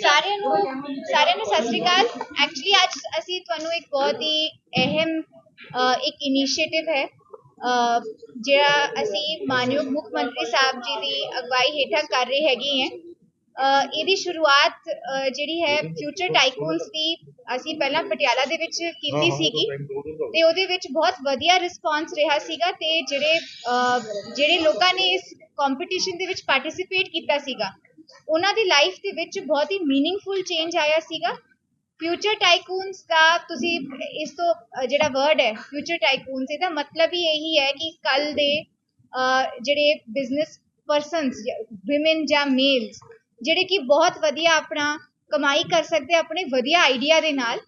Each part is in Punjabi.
ਸਾਰਿਆਂ ਨੂੰ ਸਾਰਿਆਂ ਨੂੰ ਸਤਿ ਸ਼੍ਰੀ ਅਕਾਲ। ਐਕਚੁਅਲੀ ਅੱਜ ਅਸੀਂ ਤੁਹਾਨੂੰ ਇੱਕ ਬਹੁਤ ਹੀ ਅਹਿਮ ਅਹ ਇੱਕ ਇਨੀਸ਼ੀਏਟਿਵ ਹੈ। ਜਿਹੜਾ ਅਸੀਂ ਮਾਨਯੋਗ ਮੁੱਖ ਮੰਤਰੀ ਸਾਹਿਬ ਜੀ ਦੀ ਅਗਵਾਈ ਹੇਠਾਂ ਕਰ ਰਹੇ ਹੈਗੇ ਹੈ। ਇਹਦੀ ਸ਼ੁਰੂਆਤ ਜਿਹੜੀ ਹੈ ਫਿਊਚਰ ਟਾਈਕੂਨਸ ਦੀ ਅਸੀਂ ਪਹਿਲਾਂ ਪਟਿਆਲਾ ਦੇ ਵਿੱਚ ਕੀਤੀ ਸੀਗੀ। ਤੇ ਉਹਦੇ ਵਿੱਚ ਬਹੁਤ ਵਧੀਆ ਰਿਸਪਾਂਸ ਰਿਹਾ ਸੀਗਾ ਤੇ ਜਿਹੜੇ ਜਿਹੜੇ ਲੋਕਾਂ ਨੇ ਇਸ ਕੰਪੀਟੀਸ਼ਨ ਦੇ ਵਿੱਚ ਪਾਰਟਿਸਿਪੇਟ ਕੀਤਾ ਸੀਗਾ। ਉਹਨਾਂ ਦੀ ਲਾਈਫ ਦੇ ਵਿੱਚ ਬਹੁਤ ਹੀ ਮੀਨਿੰਗਫੁਲ ਚੇਂਜ ਆਇਆ ਸੀਗਾ। ਫਿਊਚਰ ਟਾਈਕੂਨਸ ਦਾ ਤੁਸੀਂ ਇਸ ਤੋਂ ਅਹ, ਜਿਹੜਾ ਵਰਡ ਹੈ ਫਿਊਚਰ ਟਾਈਕੂਨਸ ਇਹਦਾ ਮਤਲਬ ਹੀ ਇਹੀ ਹੈ ਕਿ ਕੱਲ ਦੇ ਅਹ, ਜਿਹੜੇ ਬਿਜ਼ਨਸ ਪਰਸਨਸ ਔਮਨ ਜਾਂ ਮੇਲਸ ਜਿਹੜੇ ਕਿ ਬਹੁਤ ਵਧੀਆ ਆਪਣਾ ਕਮਾਈ ਕਰ ਸਕਦੇ ਆ ਆਪਣੇ ਵਧੀਆ ਆਈਡੀਆ ਦੇ ਨਾਲ।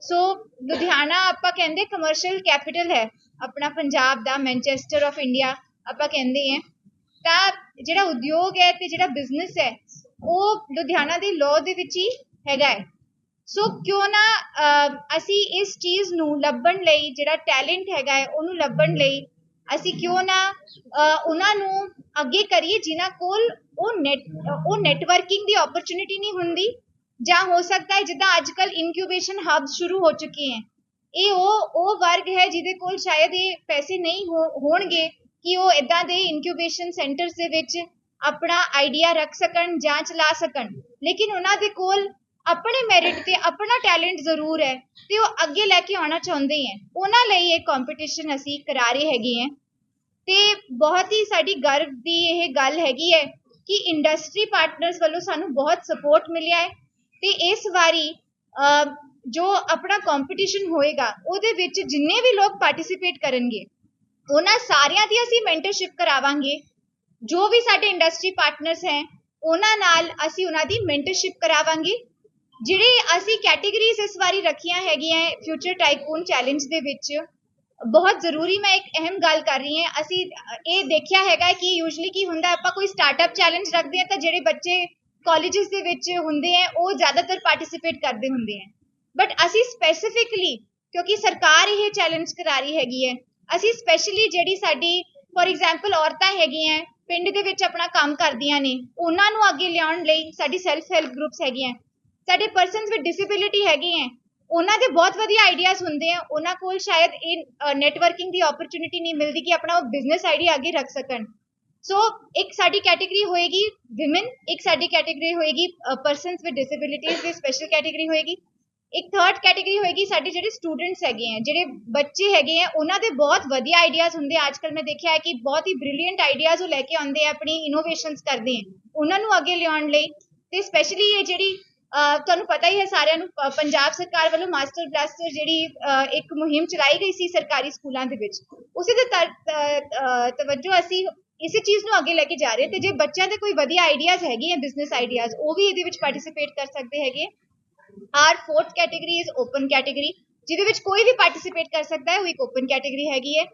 ਸੋ ਲੁਧਿਆਣਾ ਆਪਾਂ ਕਹਿੰਦੇ ਕਮਰਸ਼ੀਅਲ ਕੈਪੀਟਲ ਹੈ ਆਪਣਾ ਪੰਜਾਬ ਦਾ ਮੈਨਚੈਸਟਰ ਆਫ ਇੰਡੀਆ ਆਪਾਂ ਕਹਿੰਦੇ ਹਾਂ ਤਾਂ ਜਿਹੜਾ ਉਦਯੋਗ ਹੈ ਅਤੇ ਜਿਹੜਾ ਬਿਜ਼ਨਸ ਹੈ, ਉਹ ਲੁਧਿਆਣਾ ਦੇ ਲੋ ਦੇ ਵਿੱਚ ਹੀ ਹੈਗਾ ਹੈ। ਸੋ ਕਿਉਂ ਨਾ ਅਸੀਂ ਇਸ ਚੀਜ਼ ਨੂੰ ਲੱਭਣ ਲਈ ਜਿਹੜਾ ਟੈਲੈਂਟ ਹੈਗਾ ਹੈ, ਉਹਨੂੰ ਲੱਭਣ ਲਈ ਅਸੀਂ ਕਿਉਂ ਨਾ ਉਹਨਾਂ ਨੂੰ ਅੱਗੇ ਕਰੀਏ ਜਿਨ੍ਹਾਂ ਕੋਲ ਉਹ ਨੈਟ ਉਹ ਨੈਟਵਰਕਿੰਗ ਦੀ ਓਪਰਚੁਨਿਟੀ ਨਹੀਂ ਹੁੰਦੀ। ਜਾਂ ਹੋ ਸਕਦਾ ਹੈ ਜਿੱਦਾਂ ਅੱਜ ਕੱਲ ਇਨਕਿਊਬੇਸ਼ਨ ਹਬਸ ਸ਼ੁਰੂ ਹੋ ਚੁੱਕੇ ਹੈ। ਇਹ ਉਹ ਉਹ ਵਰਗ ਹੈ ਜਿਹਦੇ ਕੋਲ ਸ਼ਾਇਦ ਇਹ ਪੈਸੇ ਨਹੀਂ ਹੋਣਗੇ। ਕਿ ਉਹ ਇਦਾਂ ਦੇ ਇਨਕਿਊਬੇਸ਼ਨ ਸੈਂਟਰਸ ਦੇ ਵਿੱਚ ਆਪਣਾ ਆਈਡੀਆ ਰੱਖ ਸਕਣ ਜਾਂ ਚਲਾ ਸਕਣ। ਲੇਕਿਨ ਉਹਨਾਂ ਦੇ ਕੋਲ ਆਪਣੇ ਮੈਰਿਟ ਤੇ ਆਪਣਾ ਟੈਲੈਂਟ ਜ਼ਰੂਰ ਹੈ ਤੇ ਉਹ ਅੱਗੇ ਲੈ ਕੇ ਆਉਣਾ ਚਾਹੁੰਦੇ ਹੈ। ਉਹਨਾਂ ਲਈ ਇਹ ਕੰਪੀਟੀਸ਼ਨ ਅਸੀਂ ਕਰਾ ਰਹੇ ਹੈਗੇ ਹੈ। ਤੇ ਬਹੁਤ ਹੀ ਸਾਡੀ ਗਰਵ ਦੀ ਇਹ ਗੱਲ ਹੈਗੀ ਹੈ ਕਿ ਇੰਡਸਟਰੀ ਪਾਰਟਨਰਸ ਵੱਲੋਂ ਸਾਨੂੰ ਬਹੁਤ ਸਪੋਰਟ ਮਿਲਿਆ ਹੈ ਤੇ ਇਸ ਵਾਰੀ ਜੋ ਆਪਣਾ ਕੰਪੀਟੀਸ਼ਨ ਹੋਏਗਾ, ਉਹਦੇ ਵਿੱਚ ਜਿੰਨੇ ਵੀ ਲੋਕ ਪਾਰਟਿਸਿਪੇਟ ਕਰਨਗੇ ਉਹਨਾਂ ਸਾਰਿਆਂ ਦੀ ਅਸੀਂ ਮੈਂਟਰਸ਼ਿਪ ਕਰਾਵਾਂਗੇ। ਜੋ ਵੀ ਸਾਡੇ ਇੰਡਸਟਰੀ ਪਾਰਟਨਰਸ ਹੈ, ਉਹਨਾਂ ਨਾਲ ਅਸੀਂ ਉਹਨਾਂ ਦੀ ਮੈਂਟਰਸ਼ਿਪ ਕਰਾਵਾਂਗੇ। ਜਿਹੜੇ ਅਸੀਂ ਕੈਟੇਗਰੀਜ਼ ਇਸ ਵਾਰੀ ਰੱਖੀਆਂ ਹੈਗੀਆਂ ਫਿਊਚਰ ਟਾਈਕੂਨ ਚੈਲੰਜ ਦੇ ਵਿੱਚ, ਬਹੁਤ ਜ਼ਰੂਰੀ ਮੈਂ ਇੱਕ ਅਹਿਮ ਗੱਲ ਕਰ ਰਹੀ ਹਾਂ। ਅਸੀਂ ਇਹ ਦੇਖਿਆ ਹੈਗਾ ਕਿ ਯੂਜੂਲੀ ਕੀ ਹੁੰਦਾ, ਆਪਾਂ ਕੋਈ ਸਟਾਰਟਅਪ ਚੈਲੰਜ ਰੱਖਦੇ ਹਾਂ ਤਾਂ ਜਿਹੜੇ ਬੱਚੇ ਕਾਲਜਸ ਦੇ ਵਿੱਚ ਹੁੰਦੇ ਆ ਉਹ ਜ਼ਿਆਦਾਤਰ ਪਾਰਟਿਸਿਪੇਟ ਕਰਦੇ ਹੁੰਦੇ ਆ ਬਟ ਅਸੀਂ ਸਪੈਸੀਫਿਕਲੀ ਕਿਉਂਕਿ ਸਰਕਾਰ ਇਹ ਚੈਲੰਜ ਕਰਾ ਰਹੀ ਹੈਗੀ ਹੈ ਅਸੀਂ ਸਪੈਸ਼ਲੀ ਜਿਹੜੀ ਸਾਡੀ ਫੋਰ ਐਗਜ਼ਾਮਪਲ ਔਰਤਾਂ ਹੈਗੀਆਂ, ਪਿੰਡ ਦੇ ਵਿੱਚ ਆਪਣਾ ਕੰਮ ਕਰਦੀਆਂ ਨੇ, ਉਹਨਾਂ ਨੂੰ ਅੱਗੇ ਲਿਆਉਣ ਲਈ ਸਾਡੀ ਸੈਲਫ ਹੈਲਪ ਗਰੁੱਪਸ ਹੈਗੀਆਂ। ਸਾਡੇ ਪਰਸਨਸ ਵਿਦ ਡਿਸੇਬਿਲਿਟੀ ਹੈਗੇ ਹੈ ਉਹਨਾਂ ਦੇ ਬਹੁਤ ਵਧੀਆ ਆਈਡੀਆਜ਼ ਹੁੰਦੇ ਆ, ਉਹਨਾਂ ਕੋਲ ਸ਼ਾਇਦ ਇਹ ਨੈਟਵਰਕਿੰਗ ਦੀ ਓਪਰਚ्युनिटी ਨਹੀਂ ਮਿਲਦੀ ਕਿ ਆਪਣਾ ਉਹ ਬਿਜ਼ਨਸ ਆਈਡੀਆ ਅੱਗੇ ਰੱਖ ਸਕਣ। ਸੋ ਇੱਕ ਸਾਡੀ ਕੈਟਾਗਰੀ ਹੋਏਗੀ ਔਮਨ ਇੱਕ ਸਾਡੀ ਕੈਟਾਗਰੀ ਹੋਏਗੀ ਪਰਸਨਸ ਵਿਦ ਡਿਸੇਬਿਲਿਟੀਜ਼ ਦੀ ਸਪੈਸ਼ਲ ਕੈਟਾਗਰੀ ਹੋਏਗੀ। ਇੱਕ ਥਰਡ ਕੈਟੇਗਰੀ ਹੋਏਗੀ ਸਾਡੇ ਜਿਹੜੇ ਸਟੂਡੈਂਟਸ ਹੈਗੇ ਆ, ਜਿਹੜੇ ਬੱਚੇ ਹੈਗੇ ਆ, ਉਹਨਾਂ ਦੇ ਬਹੁਤ ਵਧੀਆ ਆਈਡੀਆਜ਼ ਹੁੰਦੇ ਆ। ਅੱਜਕੱਲ ਮੈਂ ਦੇਖਿਆ ਹੈ ਕਿ ਬਹੁਤ ਹੀ ਬ੍ਰਿਲੀਅੰਟ ਆਈਡੀਆਜ਼ ਉਹ ਲੈ ਕੇ ਆਉਂਦੇ ਆ, ਆਪਣੀ ਇਨੋਵੇਸ਼ਨਸ ਕਰਦੇ ਆ। ਉਹਨਾਂ ਨੂੰ ਅੱਗੇ ਲਿਆਉਣ ਲਈ ਤੇ ਸਪੈਸ਼ਲੀ ਇਹ ਜਿਹੜੀ ਤੁਹਾਨੂੰ ਪਤਾ ਹੀ ਹੈ ਸਾਰਿਆਂ ਨੂੰ ਪੰਜਾਬ ਸਰਕਾਰ ਵੱਲੋਂ ਮਾਸਟਰ ਬਲਾਸਟਰ ਜਿਹੜੀ ਇੱਕ ਮੁਹਿੰਮ ਚਲਾਈ ਗਈ ਸੀ ਸਰਕਾਰੀ ਸਕੂਲਾਂ ਦੇ ਵਿੱਚ। ਉਸੇ ਦੇ ਤਵੱਜੋ ਅਸੀਂ ਇਸੇ ਚੀਜ਼ ਨੂੰ ਅੱਗੇ ਲੈ ਕੇ ਜਾ ਰਹੇ ਤੇ ਜੇ ਬੱਚਿਆਂ ਦੇ ਕੋਈ ਵਧੀਆ ਆਈਡੀਆਜ਼ ਹੈਗੇ ਆ ਬਿਜ਼ਨਸ ਆਈਡੀਆਜ਼ ਉਹ ਵੀ ਇਹਦੇ ਵਿੱਚ ਪਾਰਟਿਸਿਪੇਟ ਕਰ ਸਕਦੇ ਹੈਗੇ or fourth category is open category ਜਿਹਦੇ ਵਿੱਚ ਕੋਈ ਵੀ ਪਾਰਟਿਸਿਪੇਟ ਕਰ ਸਕਦਾ ਹੈ ਉਹ ਇੱਕ ਓਪਨ ਕੈਟਾਗਰੀ ਹੈਗੀ ਹੈ।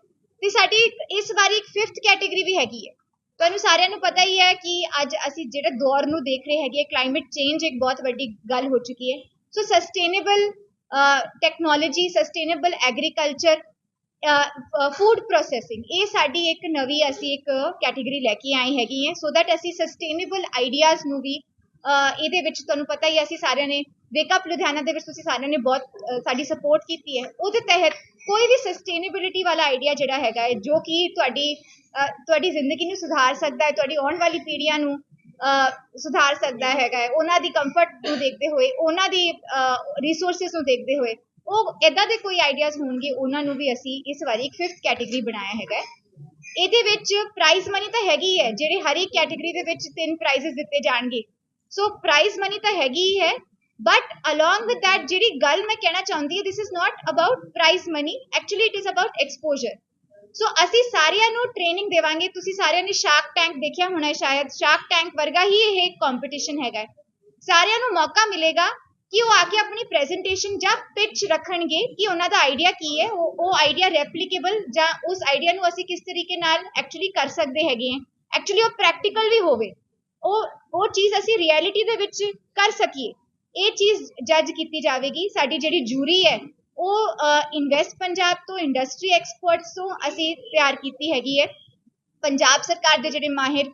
ਤੇ ਸਾਡੀ ਇਸ ਵਾਰੀ ਇੱਕ ਫਿਫਥ ਕੈਟਾਗਰੀ ਵੀ ਹੈਗੀ ਹੈ। ਤੁਹਾਨੂੰ ਸਾਰਿਆਂ ਨੂੰ ਪਤਾ ਹੀ ਹੈ ਕਿ ਅੱਜ ਅਸੀਂ ਜਿਹੜਾ ਦੌਰ ਨੂੰ ਦੇਖ ਰਹੇ ਹੈਗੇ ਕਲਾਈਮੇਟ ਚੇਂਜ ਇੱਕ ਬਹੁਤ ਵੱਡੀ ਗੱਲ ਹੋ ਚੁੱਕੀ ਹੈ। So sustainable technology sustainable agriculture food processing ਇਹ ਸਾਡੀ ਇੱਕ ਨਵੀਂ ਅਸੀਂ ਇੱਕ ਕੈਟਾਗਰੀ ਲੈ ਕੇ ਆਏ ਹੈਗੀ ਹੈ। ਸੋ ਦੈਟ ਅਸੀਂ ਸਸਟੇਨੇਬਲ ਆਈਡੀਆਜ਼ ਨੂੰ ਵੀ ਇਹਦੇ ਵਿੱਚ ਤੁਹਾਨੂੰ ਪਤਾ ਹੀ ਹੈ, ਅਸੀਂ ਸਾਰਿਆਂ ਨੇ ਵੇਕਅਪ ਲੁਧਿਆਣਾ ਦੇ ਵਿੱਚ ਤੁਸੀਂ ਸਾਰਿਆਂ ਨੇ ਬਹੁਤ ਸਾਡੀ ਸਪੋਰਟ ਕੀਤੀ ਹੈ। ਉਹਦੇ ਤਹਿਤ ਕੋਈ ਵੀ ਸਸਟੇਨੇਬਿਲਿਟੀ ਵਾਲਾ ਆਈਡੀਆ ਜਿਹੜਾ ਹੈਗਾ ਹੈ, ਜੋ ਕਿ ਤੁਹਾਡੀ ਤੁਹਾਡੀ ਜ਼ਿੰਦਗੀ ਨੂੰ ਸੁਧਾਰ ਸਕਦਾ ਹੈ, ਤੁਹਾਡੀ ਆਉਣ ਵਾਲੀ ਪੀੜ੍ਹੀਆਂ ਨੂੰ ਸੁਧਾਰ ਸਕਦਾ ਹੈਗਾ ਹੈ, ਉਹਨਾਂ ਦੀ ਕੰਫਰਟ ਨੂੰ ਦੇਖਦੇ ਹੋਏ, ਉਹਨਾਂ ਦੀ ਰਿਸੋਰਸਸ ਨੂੰ ਦੇਖਦੇ ਹੋਏ, ਉਹ ਇਦਾਂ ਦੇ ਕੋਈ ਆਈਡੀਆਜ਼ ਹੋਣਗੇ, ਉਹਨਾਂ ਨੂੰ ਵੀ ਅਸੀਂ ਇਸ ਵਾਰੀ ਇੱਕ ਫਿਫਥ ਕੈਟੇਗਰੀ ਬਣਾਇਆ ਹੈਗਾ ਇਹਦੇ ਵਿੱਚ ਪ੍ਰਾਈਜ਼ ਮਨੀ ਤਾਂ ਹੈਗੀ ਹੈ ਜਿਹੜੇ ਹਰ ਇੱਕ ਕੈਟੇਗਰੀ ਦੇ ਵਿੱਚ ਤਿੰਨ ਪ੍ਰਾਈਜ਼ਸ ਦਿੱਤੇ ਜਾਣਗੇ। ਸੋ ਪ੍ਰਾਈਜ਼ ਮਨੀ ਤਾਂ ਹੈਗੀ ਹੀ ਹੈ ਬਟ ਅਲੋਂਗ ਵਿਦ that, ਜਿਹੜੀ ਗੱਲ ਮੈਂ ਕਹਿਣਾ ਚਾਹੁੰਦੀ ਹਾਂ, this is not about prize money. Actually, it is about exposure. ਸੋ ਅਸੀਂ ਸਾਰਿਆਂ ਨੂੰ ਟ੍ਰੇਨਿੰਗ ਦੇਵਾਂਗੇ। ਤੁਸੀਂ ਸਾਰਿਆਂ ਨੇ ਸ਼ਾਰਕ ਟੈਂਕ ਦੇਖਿਆ ਹੋਣਾ ਹੈ ਸ਼ਾਇਦ। ਸ਼ਾਰਕ ਟੈਂਕ ਵਰਗਾ ਹੀ ਇਹ ਕੰਪੀਟੀਸ਼ਨ ਹੈਗਾ ਹੈ। ਸਾਰਿਆਂ ਨੂੰ ਮੌਕਾ ਮਿਲੇਗਾ ਕਿ ਉਹ ਆ ਕੇ ਆਪਣੀ ਪ੍ਰੈਜੈਂਟੇਸ਼ਨ ਜਾਂ ਪਿਚ ਰੱਖਣਗੇ ਕਿ ਉਹਨਾਂ ਦਾ ਆਈਡੀਆ ਕੀ ਹੈ। ਉਹ ਉਹ ਆਈਡੀਆ ਰੈਪਲੀਕੇਬਲ ਜਾਂ ਉਸ ਆਈਡੀਆ ਨੂੰ ਅਸੀਂ ਕਿਸ ਤਰੀਕੇ ਨਾਲ ਐਕਚੁਅਲੀ ਕਰ ਸਕਦੇ ਹੈਗੇ ਹਾਂ। ਐਕਚੁਅਲੀ ਉਹ ਪ੍ਰੈਕਟੀਕਲ ਵੀ ਹੋਵੇ। ਉਹ ਉਹ ਚੀਜ਼ ਅਸੀਂ ਰਿਐਲਿਟੀ ਦੇ ਵਿੱਚ ਕਰ ਸਕੀਏ। ਇਹ ਚੀਜ਼ ਜੱਜ ਕੀਤੀ ਜਾਵੇਗੀ, ਸਾਡੀ ਜਿਹੜੀ ਜੂਰੀ ਹੈ, ਉਹ ਇਨਵੈਸਟ ਪੰਜਾਬ ਤੋਂ ਇੰਡਸਟਰੀ ਐਕਸਪਰਟਸ ਤੋਂ ਅਸੀਂ ਤਿਆਰ ਕੀਤੀ ਹੈਗੀ ਹੈ। ਪੰਜਾਬ ਸਰਕਾਰ ਦੇ ਜਿਹੜੇ ਮਾਹਿਰ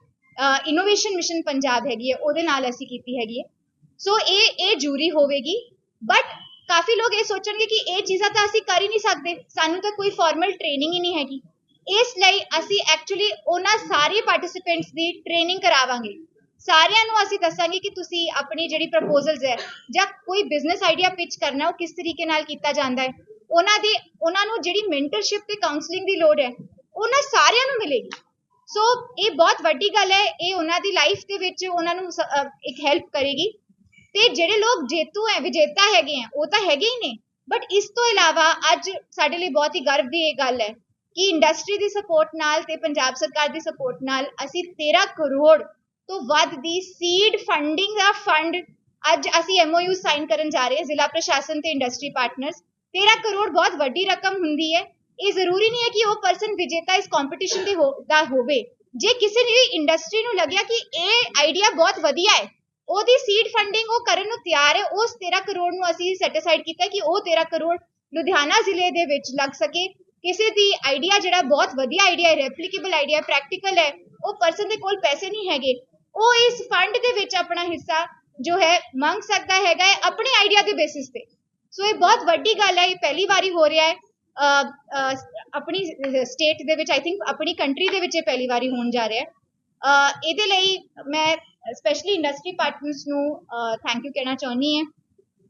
ਇਨੋਵੇਸ਼ਨ ਮਿਸ਼ਨ ਪੰਜਾਬ ਹੈਗੀ ਹੈ, ਉਹਦੇ ਨਾਲ ਅਸੀਂ ਕੀਤੀ ਹੈਗੀ ਹੈ। ਸੋ ਇਹ ਇਹ ਜੂਰੀ ਹੋਵੇਗੀ ਬਟ ਕਾਫੀ ਲੋਕ ਇਹ ਸੋਚਣਗੇ ਕਿ ਇਹ ਚੀਜ਼ਾਂ ਤਾਂ ਅਸੀਂ ਕਰ ਹੀ ਨਹੀਂ ਸਕਦੇ, ਸਾਨੂੰ ਤਾਂ ਕੋਈ ਫਾਰਮਲ ਟ੍ਰੇਨਿੰਗ ਹੀ ਨਹੀਂ ਹੈਗੀ। ਇਸ ਲਈ ਅਸੀਂ ਐਕਚੁਅਲੀ ਉਹਨਾਂ ਸਾਰੇ ਪਾਰਟਿਸਿਪੈਂਟਸ ਦੀ ਟ੍ਰੇਨਿੰਗ ਕਰਾਵਾਂਗੇ। ਸਾਰਿਆਂ ਨੂੰ ਅਸੀਂ ਦੱਸਾਂਗੇ ਕਿ ਤੁਸੀਂ ਆਪਣੀ ਜਿਹੜੀ ਪ੍ਰਪੋਜ਼ਲਸ ਹੈ ਜਾਂ ਕੋਈ ਬਿਜ਼ਨਸ ਆਈਡੀਆ ਪਿਚ ਕਰਨਾ, ਉਹ ਕਿਸ ਤਰੀਕੇ ਨਾਲ ਕੀਤਾ ਜਾਂਦਾ ਹੈ। ਉਹਨਾਂ ਦੀ, ਉਹਨਾਂ ਨੂੰ ਜਿਹੜੀ ਮੈਂਟਰਸ਼ਿਪ ਤੇ ਕਾਉਂਸਲਿੰਗ ਦੀ ਲੋੜ ਹੈ ਉਹਨਾਂ ਸਾਰਿਆਂ ਨੂੰ ਮਿਲੇਗੀ। ਸੋ ਇਹ ਬਹੁਤ ਵੱਡੀ ਗੱਲ ਹੈ, ਇਹ ਉਹਨਾਂ ਦੀ ਲਾਈਫ ਦੇ ਵਿੱਚ ਉਹਨਾਂ ਨੂੰ ਇੱਕ ਹੈਲਪ ਕਰੇਗੀ। ਤੇ ਜਿਹੜੇ ਲੋਕ ਜੇਤੂ ਹੈ, ਵਿਜੇਤਾ ਹੈਗੇ ਆ ਉਹ ਤਾਂ ਹੈਗੇ ਹੀ ਨੇ। ਬਟ ਇਸ ਤੋਂ ਇਲਾਵਾ ਅੱਜ ਸਾਡੇ ਲਈ ਬਹੁਤ ਹੀ ਗਰਵ ਦੀ ਇਹ ਗੱਲ ਹੈ ਕਿ ਇੰਡਸਟਰੀ ਦੀ ਸਪੋਰਟ ਨਾਲ ਤੇ ਪੰਜਾਬ ਸਰਕਾਰ ਦੀ ਸਪੋਰਟ ਨਾਲ ਅਸੀਂ 13 ਕਰੋੜ ਤੋਂ ਵੱਧ ਦੀ ਸੀਡ ਫੰਡਿੰਗ ਦਾ ਫੰਡ ਅੱਜ ਅਸੀਂ ਐਮਓਯੂ ਸਾਈਨ ਕਰਨ ਜਾ ਰਹੇ ਹਾਂ, ਜ਼ਿਲ੍ਹਾ ਪ੍ਰਸ਼ਾਸਨ ਤੇ ਇੰਡਸਟਰੀ ਪਾਰਟਨਰਸ 13 ਕਰੋੜ ਬਹੁਤ ਵੱਡੀ ਰਕਮ ਹੁੰਦੀ ਹੈ। ਇਹ ਜ਼ਰੂਰੀ ਨਹੀਂ ਹੈ ਕਿ ਉਹ ਪਰਸਨ ਵਿਜੇਤਾ ਇਸ ਕੰਪੀਟੀਸ਼ਨ ਦੇ ਦਾ ਹੋਵੇ। ਜੇ ਕਿਸੇ ਵੀ ਇੰਡਸਟਰੀ ਨੂੰ ਲੱਗਿਆ ਕਿ ਇਹ ਆਈਡੀਆ ਬਹੁਤ ਵਧੀਆ ਹੈ, ਉਹਦੀ ਸੀਡ ਫੰਡਿੰਗ ਉਹ ਕਰਨ ਨੂੰ ਤਿਆਰ ਹੈ, ਉਸ 13 ਕਰੋੜ ਨੂੰ ਅਸੀਂ ਸੈਟ ਕੀਤਾ ਕਿ ਉਹ 13 ਕਰੋੜ ਲੁਧਿਆਣਾ ਜ਼ਿਲ੍ਹੇ ਦੇ ਵਿੱਚ ਲੱਗ ਸਕੇ। ਕਿਸੇ ਦੀ ਆਈਡੀਆ ਜਿਹੜਾ ਬਹੁਤ ਵਧੀਆ ਆਈਡੀਆ ਹੈ ਰੈਪਲੀਕੇਬਲ ਆਈਡੀਆ ਪ੍ਰੈਕਟੀਕਲ ਹੈ, ਉਹ ਪਰਸਨ ਦੇ ਕੋਲ ਪੈਸੇ ਨਹੀਂ ਹੈਗੇ। ਉਹ ਇਸ ਫੰਡ ਦੇ ਵਿੱਚ ਆਪਣਾ ਹਿੱਸਾ ਜੋ ਹੈ ਮੰਗ ਸਕਦਾ ਹੈਗਾ ਹੈ ਆਪਣੇ ਆਈਡੀਆ ਦੇ ਬੇਸਿਸ ਤੇ। ਸੋ ਇਹ ਬਹੁਤ ਵੱਡੀ ਗੱਲ ਹੈ, ਇਹ ਪਹਿਲੀ ਵਾਰੀ ਹੋ ਰਿਹਾ ਹੈ। ਆਪਣੀ ਸਟੇਟ ਦੇ ਵਿੱਚ ਆਈ ਥਿੰਕ ਆਪਣੀ ਕੰਟਰੀ ਦੇ ਵਿੱਚ ਇਹ ਪਹਿਲੀ ਵਾਰੀ ਹੋਣ ਜਾ ਰਿਹਾ ਹੈ। ਇਹਦੇ ਲਈ ਮੈਂ ਸਪੈਸ਼ਲੀ ਇੰਡਸਟਰੀ ਪਾਰਟਨਰਸ ਨੂੰ ਥੈਂਕ ਯੂ ਕਹਿਣਾ ਚਾਹੁੰਦੀ ਹਾਂ।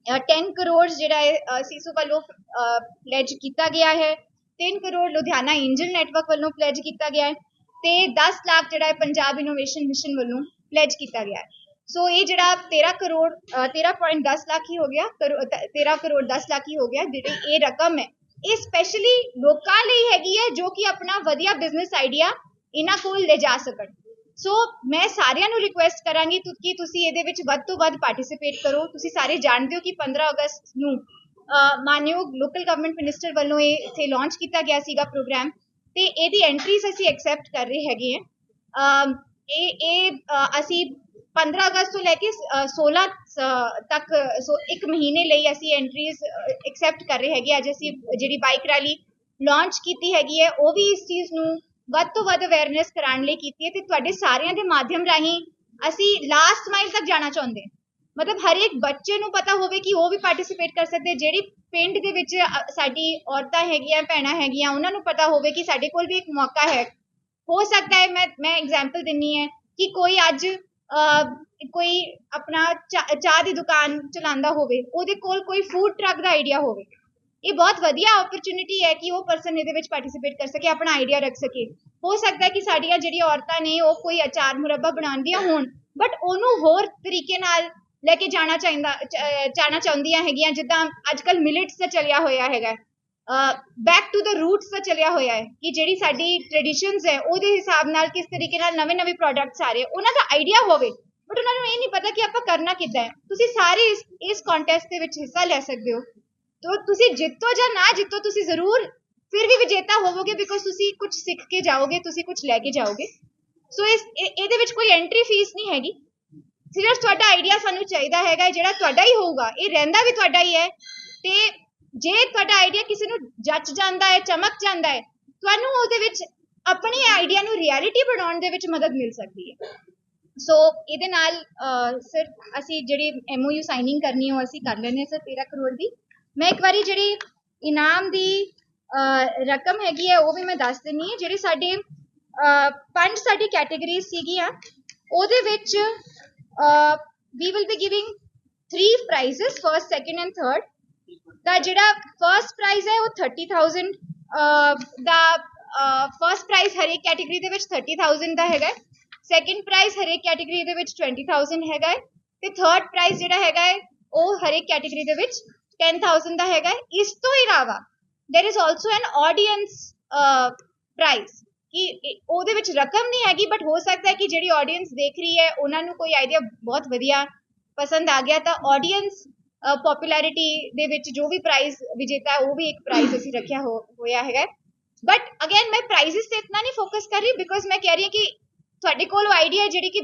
ਅਹ 10 ਕਰੋੜ ਜਿਹੜਾ ਹੈ ਸੀਸੂ ਵੱਲੋਂ ਪਲੇਜ ਕੀਤਾ ਗਿਆ ਹੈ। 3 ਕਰੋੜ ਲੁਧਿਆਣਾ ਐਂਜਲ ਨੈਟਵਰਕ ਵੱਲੋਂ ਪਲੇਜ ਕੀਤਾ ਗਿਆ ਹੈ। ਤੇ 10 ਲੱਖ ਜਿਹੜਾ ਹੈ ਪੰਜਾਬ ਇਨੋਵੇਸ਼ਨ ਮਿਸ਼ਨ ਵੱਲੋਂ ਪਲੇਜ ਕੀਤਾ ਗਿਆ ਹੈ। ਸੋ ਇਹ ਜਿਹੜਾ 13 ਕਰੋੜ ਅਹ 13.10 ਲੱਖ ਹੀ ਹੋ ਗਿਆ ਕਰੋ- ਤ- 13 ਕਰੋੜ 10 ਲੱਖ ਹੀ ਹੋ ਗਿਆ ਜਿਹੜੀ ਇਹ ਰਕਮ ਹੈ। ਇਹ ਸਪੈਸ਼ਲੀ ਲੋਕਾਂ ਲਈ ਹੈਗੀ ਹੈ ਜੋ ਕਿ ਆਪਣਾ ਵਧੀਆ ਬਿਜ਼ਨਸ ਆਈਡੀਆ ਇਹਨਾਂ ਕੋਲ ਲੈ ਜਾ ਸਕਣ। ਸੋ ਮੈਂ ਸਾਰਿਆਂ ਨੂੰ ਰਿਕੁਐਸਟ ਕਰਾਂਗੀ ਕਿ ਤੁਸੀਂ ਇਹਦੇ ਵਿੱਚ ਵੱਧ ਤੋਂ ਵੱਧ ਪਾਰਟਿਸਿਪੇਟ ਕਰੋ। ਤੁਸੀਂ ਸਾਰੇ ਜਾਣਦੇ ਹੋ ਕਿ 15 ਅਗਸਤ ਨੂੰ ਅਹ, ਮਾਨਯੋਗ ਲੋਕਲ ਗਵਰਨਮੈਂਟ ਮਿਨਿਸਟਰ ਵੱਲੋਂ ਇਹ ਇੱਥੇ ਲਾਂਚ ਕੀਤਾ ਗਿਆ ਸੀਗਾ ਪ੍ਰੋਗਰਾਮ ਤੇ ਇਹਦੀ ਐਂਟਰੀਜ਼ ਅਸੀਂ ਐਕਸੈਪਟ ਕਰ ਰਹੇ ਹੈਗੇ ਆ ਅਮ, ਇਹ ਇਹ ਅਸੀਂ 15 ਅਗਸਤ ਤੋਂ ਲੈ ਕੇ ਅ, 16 ਤੱਕ ਸੋ ਇੱਕ ਮਹੀਨੇ ਲਈ ਅਸੀਂ ਐਂਟਰੀਜ਼ ਐਕਸੈਪਟ ਕਰ ਰਹੇ ਹੈਗੇ ਅੱਜ ਅਸੀਂ ਜਿਹੜੀ ਬਾਈਕ ਰੈਲੀ ਲਾਂਚ ਕੀਤੀ ਹੈਗੀ ਹੈ ਉਹ ਵੀ ਇਸ ਚੀਜ਼ ਨੂੰ ਵੱਧ ਤੋਂ ਵੱਧ ਅਵੇਅਰਨੈਸ ਕਰਾਉਣ ਲਈ ਕੀਤੀ ਹੈ ਤੇ ਤੁਹਾਡੇ ਸਾਰਿਆਂ ਦੇ ਮਾਧਿਅਮ ਰਾਹੀਂ ਅਸੀਂ ਲਾਸਟ ਮਾਈਲ ਤੱਕ ਜਾਣਾ ਚਾਹੁੰਦੇ ਹਾਂ। ਮਤਲਬ ਹਰ ਇੱਕ ਬੱਚੇ ਨੂੰ ਪਤਾ ਹੋਵੇ ਕਿ ਉਹ ਵੀ ਪਾਰਟਿਸਿਪੇਟ ਕਰ ਸਕਦੇ, ਜਿਹੜੀ ਪਿੰਡ ਦੇ ਵਿੱਚ ਸਾਡੀ ਔਰਤਾਂ ਹੈਗੀਆਂ, ਭੈਣਾਂ ਹੈਗੀਆਂ, ਉਹਨਾਂ ਨੂੰ ਪਤਾ ਹੋਵੇ ਕਿ ਸਾਡੇ ਕੋਲ ਵੀ ਇੱਕ ਮੌਕਾ ਹੈ। ਹੋ ਸਕਦਾ ਹੈ, ਮੈਂ ਮੈਂ ਐਗਜ਼ਾਮਪਲ ਦਿੰਨੀ ਹੈ ਕਿ ਕੋਈ ਅੱਜ ਕੋਈ ਆਪਣਾ ਚਾਹ ਦੀ ਦੁਕਾਨ ਚਲਾਉਂਦਾ ਹੋਵੇ, ਉਹਦੇ ਕੋਲ ਕੋਈ ਫੂਡ ਟਰੱਕ ਦਾ ਆਈਡੀਆ ਹੋਵੇ। ਇਹ ਬਹੁਤ ਵਧੀਆ ਓਪਰਚ्युनिटी ਹੈ ਕਿ ਉਹ ਪਰਸਨ ਇਹਦੇ ਵਿੱਚ ਪਾਰਟਿਸਿਪੇਟ ਕਰ ਸਕੇ, ਆਪਣਾ ਆਈਡੀਆ ਰੱਖ ਸਕੇ। ਹੋ ਸਕਦਾ ਹੈ ਕਿ ਸਾਡੀਆਂ ਜਿਹੜੀਆਂ ਔਰਤਾਂ ਨੇ, ਉਹ ਕੋਈ ਅਚਾਰ ਮੁਰੱਬਾ ਬਣਾਉਂਦੀਆਂ ਹੋਣ ਬਟ ਉਹਨੂੰ ਹੋਰ ਤਰੀਕੇ ਨਾਲ ਲੈ ਕੇ ਜਾਣਾ ਚਾਹੀਦਾ ਚਾਹਣਾ ਚਾਹੁੰਦੀਆਂ ਹੈਗੀਆਂ, ਜਿੱਦਾਂ ਅੱਜਕੱਲ ਮਿਲਟਸ ਦਾ ਚੱਲਿਆ ਹੋਇਆ ਹੈਗਾ। ਬੈਕ ਟੂ ਦ ਰੂਟਸ ਦਾ ਚੱਲਿਆ ਹੋਇਆ ਹੈ ਕਿ ਜਿਹੜੀ ਸਾਡੀ ਟ੍ਰੈਡੀਸ਼ਨਸ ਹੈ, ਉਹਦੇ ਹਿਸਾਬ ਨਾਲ ਕਿਸ ਤਰੀਕੇ ਨਾਲ ਨਵੇਂ ਨਵੇਂ ਪ੍ਰੋਡਕਟਸ ਆ ਰਹੇ, ਉਹਨਾਂ ਦਾ ਆਈਡੀਆ ਹੋਵੇ। ਬਟ ਉਹਨਾਂ ਨੂੰ ਇਹ ਨਹੀਂ ਪਤਾ ਕਿ ਆਪਾਂ ਕਰਨਾ ਕਿੱਦਾਂ ਹੈ। ਤੁਸੀਂ ਸਾਰੇ ਇਸ ਇਸ ਕੰਟੈਸਟ ਦੇ ਵਿੱਚ ਹਿੱਸਾ ਲੈ ਸਕਦੇ ਹੋ। ਤੋ ਤੁਸੀਂ ਜਿੱਤੋ ਜਾਂ ਨਾ ਜਿੱਤੋ, ਤੁਸੀਂ ਜ਼ਰੂਰ ਫਿਰ ਵੀ ਵਿਜੇਤਾ ਹੋਵੋਗੇ ਬਿਕੋਜ਼ ਤੁਸੀਂ ਕੁਝ ਸਿੱਖ ਕੇ ਜਾਓਗੇ, ਤੁਸੀਂ ਕੁਝ ਲੈ ਕੇ ਜਾਓਗੇ। ਸੋ ਇਸ ਇਹਦੇ ਵਿੱਚ ਕੋਈ ਐਂਟਰੀ ਫੀਸ ਨਹੀਂ ਹੈਗੀ। ਸਿਰਫ ਤੁਹਾਡਾ ਆਈਡੀਆ ਸਾਨੂੰ ਚਾਹੀਦਾ ਹੈਗਾ, ਜਿਹੜਾ ਤੁਹਾਡਾ ਹੀ ਹੋਊਗਾ, ਇਹ ਰਹਿੰਦਾ ਵੀ ਤੁਹਾਡਾ ਹੀ ਹੈ। ਤੇ ਜੇ ਤੁਹਾਡਾ ਆਈਡੀਆ ਕਿਸੇ ਨੂੰ ਜੱਚ ਜਾਂਦਾ ਹੈ, ਚਮਕ ਜਾਂਦਾ ਹੈ, ਤੁਹਾਨੂੰ ਉਹਦੇ ਵਿੱਚ ਆਪਣੇ ਆਈਡੀਆ ਨੂੰ ਰਿਐਲਿਟੀ ਬਣਾਉਣ ਦੇ ਵਿੱਚ ਮਦਦ ਮਿਲ ਸਕਦੀ ਹੈ। ਸੋ ਇਹਦੇ ਨਾਲ ਸਰ ਅਸੀਂ ਜਿਹੜੀ ਐਮਓਯੂ ਸਾਈਨਿੰਗ ਕਰਨੀ ਹੈ, ਉਹ ਅਸੀਂ ਕਰ ਲੈਂਦੇ ਹਾਂ ਸਰ 13 ਕਰੋੜ ਦੀ। ਮੈਂ ਇੱਕ ਵਾਰੀ ਜਿਹੜੀ ਇਨਾਮ ਦੀ ਰਕਮ ਹੈਗੀ ਹੈ, ਉਹ ਵੀ ਮੈਂ ਦੱਸ ਦਿੰਨੀ ਹੈ, ਜਿਹੜੇ ਸਾਡੇ ਪੰਜ ਸਾਡੀ ਕੈਟਾਗਰੀਜ਼ ਸੀਗੀਆਂ, ਉਹਦੇ ਵਿੱਚ ਵੀ will be giving 3 prizes first second and third ਦਾ ਜਿਹੜਾ ਫਰਸਟ ਪ੍ਰਾਈਜ਼ ਹੈ ਉਹ 30000 ਦਾ ਫਰਸਟ ਪ੍ਰਾਈਜ਼ ਹਰੇਕ ਕੈਟਾਗਰੀ ਦੇ ਵਿੱਚ 30000 ਦਾ ਹੈਗਾ ਸੈਕਿੰਡ ਪ੍ਰਾਈਜ਼ ਹਰੇਕ ਕੈਟਾਗਰੀ ਦੇ ਵਿੱਚ 20000 ਹੈਗਾ ਹੈ ਤੇ ਥਰਡ ਪ੍ਰਾਈਜ਼ ਜਿਹੜਾ ਹੈਗਾ ਹੈ ਉਹ ਹਰੇਕ ਕੈਟਾਗਰੀ ਦੇ ਵਿੱਚ 10000 ਦਾ ਹੈਗਾ ਹੈ ਇਸ ਤੋਂ ਇਲਾਵਾ there is also an audience uh, ਕਿ ਉਹਦੇ ਵਿੱਚ ਰਕਮ ਨਹੀਂ ਹੈਗੀ ਬਟ ਹੋ ਸਕਦਾ ਕਿ ਜਿਹੜੀ ਆਡੀਅנס ਦੇਖ ਰਹੀ ਹੈ, ਉਹਨਾਂ ਨੂੰ ਕੋਈ ਆਈਡੀਆ ਬਹੁਤ ਵਧੀਆ ਪਸੰਦ ਆ ਗਿਆ, ਤਾਂ ਆਡੀਅנס ਪਪੂਲੈਰਿਟੀ ਦੇ ਵਿੱਚ ਜੋ ਵੀ ਪ੍ਰਾਈਜ਼ ਵਿਜੇਤਾ ਹੈ ਉਹ ਵੀ ਇੱਕ ਪ੍ਰਾਈਜ਼ ਅਸੀਂ ਰੱਖਿਆ ਹੋਇਆ ਹੈਗਾ। ਬਟ ਅਗੇਨ ਮੈਂ ਪ੍ਰਾਈਜ਼ਸ ਤੇ ਇਤਨਾ ਨਹੀਂ ਫੋਕਸ ਕਰ ਰਹੀ ਬਿਕੋਜ਼ ਮੈਂ ਕਹਿ ਰਹੀ ਹਾਂ ਕਿ ਤੁਹਾਡੇ ਕੋਲ ਉਹ ਆਈਡੀਆ ਜਿਹੜੀ ਕਿ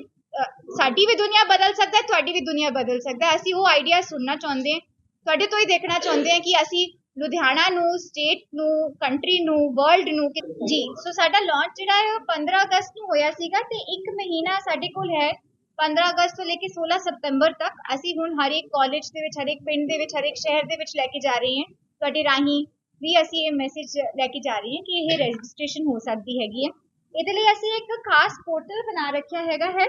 ਸਾਡੀ ਵੀ ਦੁਨੀਆ ਬਦਲ ਸਕਦਾ ਹੈ, ਤੁਹਾਡੀ ਵੀ ਦੁਨੀਆ ਬਦਲ ਸਕਦਾ ਹੈ। ਅਸੀਂ ਉਹ ਆਈਡੀਆ ਸੁਣਨਾ ਚਾਹੁੰਦੇ ਹਾਂ, ਤੁਹਾਡੇ ਤੋਂ ਹੀ ਦੇਖਣਾ ਚਾਹੁੰਦੇ ਹਾਂ ਕਿ ਅਸੀਂ ਲੁਧਿਆਣਾ ਨੂੰ ਸਟੇਟ ਨੂੰ ਕੰਟਰੀ ਨੂੰ ਵਰਲਡ ਨੂੰ ਜੀ ਸੋ ਸਾਡਾ ਲਾਂਚ ਜਿਹੜਾ ਹੈ ਉਹ 15 ਅਗਸਤ ਨੂੰ ਹੋਇਆ ਸੀਗਾ ਤੇ ਇੱਕ ਮਹੀਨਾ ਸਾਡੇ ਕੋਲ ਹੈ। 15 ਅਗਸਤ ਤੋਂ ਲੈ ਕੇ 16 ਸਤੰਬਰ ਤੱਕ ਅਸੀਂ ਹੁਣ ਹਰ ਇੱਕ ਕਾਲਜ ਦੇ ਵਿੱਚ, ਹਰ ਇੱਕ ਪਿੰਡ ਦੇ ਵਿੱਚ, ਹਰ ਇੱਕ ਸ਼ਹਿਰ ਦੇ ਵਿੱਚ ਲੈ ਕੇ ਜਾ ਰਹੇ ਹਾਂ। ਤੁਹਾਡੇ ਰਾਹੀਂ ਵੀ ਅਸੀਂ ਇਹ ਮੈਸੇਜ ਲੈ ਕੇ ਜਾ ਰਹੇ ਹਾਂ ਕਿ ਇਹ ਰਜਿਸਟ੍ਰੇਸ਼ਨ ਹੋ ਸਕਦੀ ਹੈਗੀ ਹੈ। ਇਹਦੇ ਲਈ ਅਸੀਂ ਇੱਕ ਖਾਸ ਪੋਰਟਲ ਬਣਾ ਰੱਖਿਆ ਹੈਗਾ ਹੈ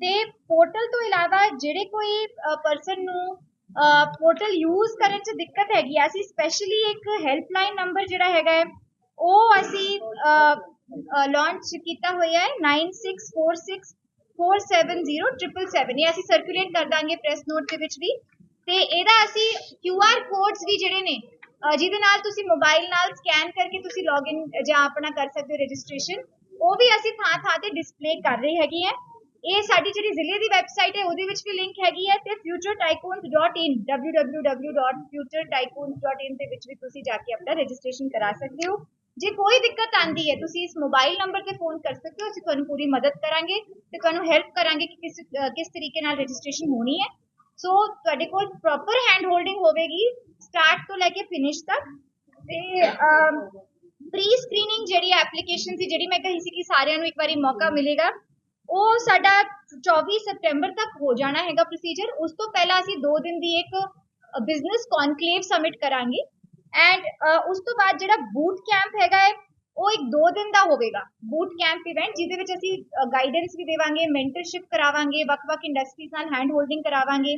ਤੇ ਪੋਰਟਲ ਤੋਂ ਇਲਾਵਾ ਜਿਹੜੇ ਕੋਈ ਪਰਸਨ ਨੂੰ ਪੋਰਟਲ ਯੂਜ਼ ਕਰਨ 'ਚ ਦਿੱਕਤ ਹੈਗੀ ਆ। ਅਸੀਂ ਸਪੈਸ਼ਲੀ ਇੱਕ ਹੈਲਪਲਾਈਨ ਨੰਬਰ ਜਿਹੜਾ ਹੈਗਾ ਹੈ, ਉਹ ਅਸੀਂ ਲਾਂਚ ਕੀਤਾ ਹੋਇਆ ਹੈ 9646 470777 ਇਹ ਅਸੀਂ ਸਰਕੂਲੇਟ ਕਰ ਦਾਂਗੇ ਪ੍ਰੈਸ ਨੋਟ ਦੇ ਵਿੱਚ ਵੀ। ਤੇ ਇਹਦਾ ਅਸੀਂ QR ਕੋਡਸ ਵੀ ਜਿਹੜੇ ਨੇ ਜਿਹਦੇ ਨਾਲ ਤੁਸੀਂ ਮੋਬਾਈਲ ਨਾਲ ਸਕੈਨ ਕਰਕੇ ਤੁਸੀਂ ਲੌਗਇਨ ਜਾਂ ਆਪਣਾ ਕਰ ਸਕਦੇ ਹੋ ਰਜਿਸਟ੍ਰੇਸ਼ਨ ਉਹ ਵੀ ਅਸੀਂ ਥਾਂ ਥਾਂ ਤੇ ਡਿਸਪਲੇ ਕਰ ਰਹੇ ਹੈਗੇ ਆ। ਇਹ ਸਾਡੀ ਜਿਹੜੀ ਜ਼ਿਲ੍ਹੇ ਦੀ ਵੈਬਸਾਈਟ ਹੈ, ਉਹਦੇ ਵਿੱਚ ਵੀ ਲਿੰਕ ਹੈਗੀ ਹੈ ਤੇ futuretycoons.in www.futuretycoons.in ਦੇ ਵਿੱਚ ਵੀ ਤੁਸੀਂ ਜਾ ਕੇ ਆਪਣਾ ਰਜਿਸਟ੍ਰੇਸ਼ਨ ਕਰਾ ਸਕਦੇ ਹੋ। ਜੇ ਕੋਈ ਦਿੱਕਤ ਆਂਦੀ ਹੈ, ਤੁਸੀਂ ਇਸ ਮੋਬਾਈਲ ਨੰਬਰ ਤੇ ਫੋਨ ਕਰ ਸਕਦੇ ਹੋ, ਅਸੀਂ ਤੁਹਾਨੂੰ ਪੂਰੀ ਮਦਦ ਕਰਾਂਗੇ ਤੇ ਤੁਹਾਨੂੰ ਹੈਲਪ ਕਰਾਂਗੇ ਕਿ ਕਿਸ ਕਿਸ ਤਰੀਕੇ ਨਾਲ ਰਜਿਸਟ੍ਰੇਸ਼ਨ ਹੋਣੀ ਹੈ। ਸੋ ਤੁਹਾਡੇ ਕੋਲ ਪ੍ਰੋਪਰ ਹੈਂਡ ਹੋਲਡਿੰਗ ਹੋਵੇਗੀ ਸਟਾਰਟ ਤੋਂ ਲੈ ਕੇ ਫਿਨਿਸ਼ ਤੱਕ। ਤੇ ਪ੍ਰੀ ਸਕਰੀਨਿੰਗ ਜਿਹੜੀ ਐਪਲੀਕੇਸ਼ਨ ਸੀ, ਜਿਹੜੀ ਮੈਂ ਕਹੀ ਸੀ ਕਿ ਸਾਰਿਆਂ ਨੂੰ ਇੱਕ ਵਾਰੀ ਮੌਕਾ ਮਿਲੇਗਾ ਉਹ ਸਾਡਾ 24 ਸਤੰਬਰ ਤੱਕ ਹੋ ਜਾਣਾ ਹੈਗਾ ਪ੍ਰੋਸੀਜਰ ਉਸ ਤੋਂ ਪਹਿਲਾਂ ਅਸੀਂ 2 ਦਿਨ ਦੀ ਇੱਕ ਬਿਜ਼ਨਸ ਕਨਕਲੇਵ ਸਬਮਿਟ ਕਰਾਂਗੇ ਐਂਡ ਉਸ ਤੋਂ ਬਾਅਦ ਜਿਹੜਾ ਬੂਟ ਕੈਂਪ ਹੈਗਾ ਹੈ ਉਹ ਇੱਕ 2 ਦਿਨ ਦਾ ਹੋਵੇਗਾ ਬੂਟ ਕੈਂਪ ਇਵੈਂਟ ਜਿਹਦੇ ਵਿੱਚ ਅਸੀਂ ਗਾਈਡੈਂਸ ਵੀ ਦੇਵਾਂਗੇ ਮੈਂਟਰਸ਼ਿਪ ਕਰਾਵਾਂਗੇ ਵੱਖ-ਵੱਖ ਇੰਡਸਟਰੀਜ਼ ਨਾਲ ਹੈਂਡ ਹੋਲਡਿੰਗ ਕਰਾਵਾਂਗੇ